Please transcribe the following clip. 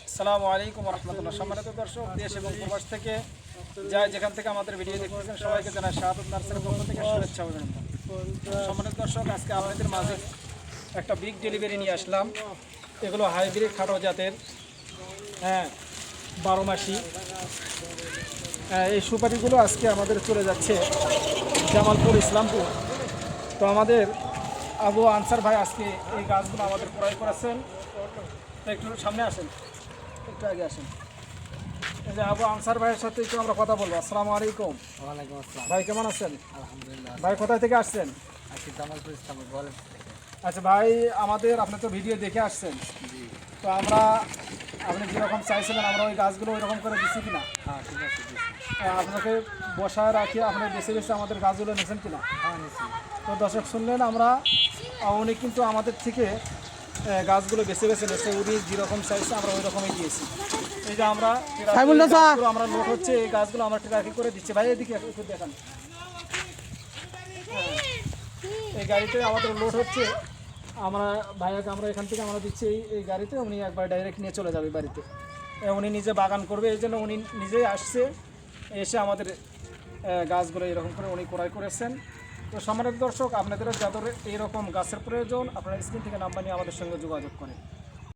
আসসালামু আলাইকুম রহমতুল্লাহ সম্মানিত দর্শক দেশ এবং প্রবাস থেকে যা যেখান থেকে আমাদের ভিডিও দেখতেছেন সবাইকে জানাই শাহাদত নার্সের পক্ষ থেকে শুভেচ্ছা অভিনন্দন। সম্মানিত দর্শক আজকে আপনাদের মাঝে একটা বিগ ডেলিভারি নিয়ে আসলাম। এগুলো হাইব্রিড খাটো জাতের হ্যাঁ বারো মাসি। হ্যাঁ, এই সুপারিগুলো আজকে আমাদের চলে যাচ্ছে জামালপুর ইসলামপুর। তো আমাদের আবু আনসার ভাই আজকে এই গাছগুলো আমাদের ক্রয় করেছেন। একটু সামনে আসেন। একটু আগে আসেন। এই যে আবু আনসার ভাইয়ের সাথে একটু আমরা কথা বলব। আসসালামু আলাইকুম। ওয়ালাইকুম আসসালাম। ভাই কেমন আছেন? আলহামদুলিল্লাহ। ভাই কোথায় থেকে আসছেন? আছি জামালপুর ইসলামপুর বলেন আচ্ছা ভাই আমাদের আপনি তো ভিডিও দেখে আসছেন। তো আমরা আপনি যেরকম চাইছিলেন আমরা ওই গাছগুলো ওই রকম করে দিচ্ছি কিনা? হ্যাঁ ঠিক আছে আপনাকে বসায় রাখি আপনি বেছে বেছে আমাদের গাছগুলো নিয়েছেন কিনা? হ্যাঁ নিচ্ছি তো দর্শক শুনলেন আমরা উনি কিন্তু আমাদের থেকে গাছগুলো বেছে বেছে নিয়েছে উনি যেরকম চাইছে আমরা ওই রকমই দিয়েছি। এই যে আমরা আমরা লোড হচ্ছে এই গাছগুলো আমরা ট্রাকে করে দিচ্ছি। ভাই এদিকে একটু দেখান। হ্যাঁ। এই গাড়িতে আমাদের লোড হচ্ছে। আমরা ভাইয়াকে আমরা এখান থেকে আমরা দিচ্ছি এই এই গাড়িতে উনি একবার ডাইরেক্ট নিয়ে চলে যাবে বাড়িতে। উনি নিজে বাগান করবে এই জন্য উনি নিজেই আসছে। এসে আমাদের গাছগুলো এরকম করে উনি ক্রয় করেছেন। তো সম্মানিত দর্শক আপনাদেরও যাদের এইরকম গাছের প্রয়োজন, আপনারা স্ক্রিন থেকে নাম্বার নিয়ে আমাদের সঙ্গে যোগাযোগ করেন।